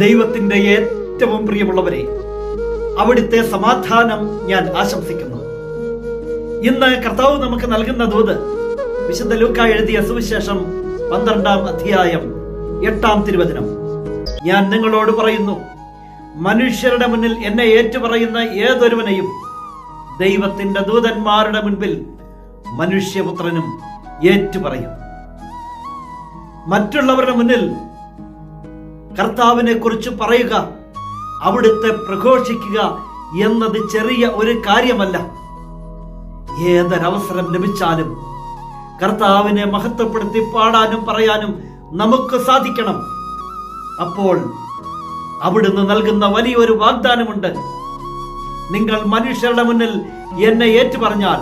ദൈവത്തിന്റെ ഏറ്റവും പ്രിയമുള്ളവരെ അവിടുത്തെ സമാധാനം ഞാൻ ആശംസിക്കുന്നു. ഇന്ന് കർത്താവ് നമുക്ക് നൽകുന്ന ദൂത് വിശുദ്ധ ലൂക്ക എഴുതിയ സുവിശേഷം പന്ത്രണ്ടാം അധ്യായം എട്ടാം തിരുവചനം. ഞാൻ നിങ്ങളോട് പറയുന്നു മനുഷ്യരുടെ മുന്നിൽ എന്നെ ഏറ്റുപറയുന്ന ഏതൊരുവനെയും ദൈവത്തിന്റെ ദൂതന്മാരുടെ മുൻപിൽ മനുഷ്യപുത്രനും ഏറ്റുപറയും. മറ്റുള്ളവരുടെ മുന്നിൽ കർത്താവിനെ കുറിച്ച് പറയുക അവിടുത്തെ പ്രഘോഷിക്കുക എന്നത് ചെറിയ ഒരു കാര്യമല്ല. ഏതൊരവസരം ലഭിച്ചാലും കർത്താവിനെ മഹത്വപ്പെടുത്തി പാടാനും പറയാനും നമുക്ക് സാധിക്കണം. അപ്പോൾ അവിടുന്ന് നൽകുന്ന വലിയൊരു വാഗ്ദാനമുണ്ട്. നിങ്ങൾ മനുഷ്യരുടെ മുന്നിൽ എന്നെ ഏറ്റുപറഞ്ഞാൽ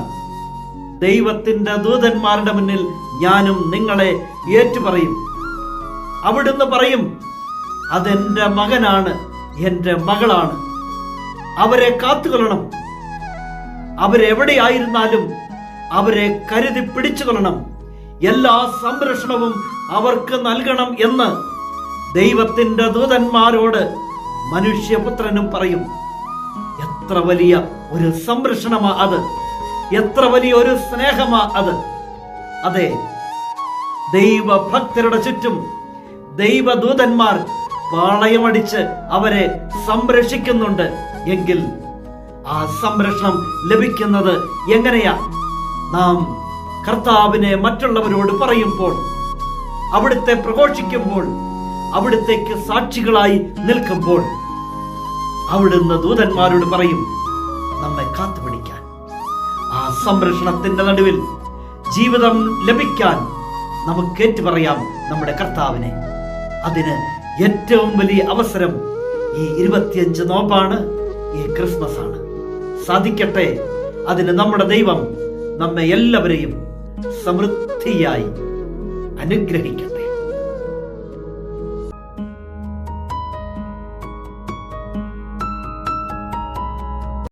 ദൈവത്തിന്റെ ദൂതന്മാരുടെ മുന്നിൽ ഞാനും നിങ്ങളെ ഏറ്റുപറയും. അവിടുന്ന് പറയും അതെന്റെ മകനാണ് എന്റെ മകളാണ്. അവരെ കാത്തുകൊള്ളണം. അവരെവിടെയായിരുന്നാലും അവരെ കരുതി പിടിച്ചുകൊള്ളണം എല്ലാ സംരക്ഷണവും അവർക്ക് നൽകണം എന്ന് ദൈവത്തിന്റെ ദൂതന്മാരോട് മനുഷ്യപുത്രനും പറയും. എത്ര വലിയ ഒരു സംരക്ഷണമാ അത്. എത്ര വലിയ ഒരു സ്നേഹമാ അത്. അതെ ദൈവഭക്തരുടെ ചുറ്റും ദൈവദൂതന്മാർ പാളയമടിച്ച് അവരെ സംരക്ഷിക്കുന്നുണ്ട്. എങ്കിൽ ആ സംരക്ഷണം ലഭിക്കുന്നത് എങ്ങനെയാ? നാം കർത്താവിനെ മറ്റുള്ളവരോട് പറയുമ്പോൾ അവിടുത്തെ പ്രഘോഷിക്കുമ്പോൾ അവിടുത്തേക്ക് സാക്ഷികളായി നിൽക്കുമ്പോൾ അവിടുന്ന് ദൂതന്മാരോട് പറയും നമ്മെ കാത്തുപിടിക്കാൻ ആ സംരക്ഷണത്തിന്റെ നടുവിൽ ജീവിതം ലഭിക്കാൻ നമുക്ക് ഏറ്റുപറയാം നമ്മുടെ കർത്താവിനെ. അതിന് ഏറ്റവും വലിയ അവസരം ഈ ഇരുപത്തിയഞ്ച് നോമ്പാണ് ഈ ക്രിസ്മസ് ആണ് സാധിക്കട്ടെ അതിന് നമ്മുടെ ദൈവം നമ്മെ എല്ലാവരെയും സമൃദ്ധിയായി അനുഗ്രഹിക്കട്ടെ.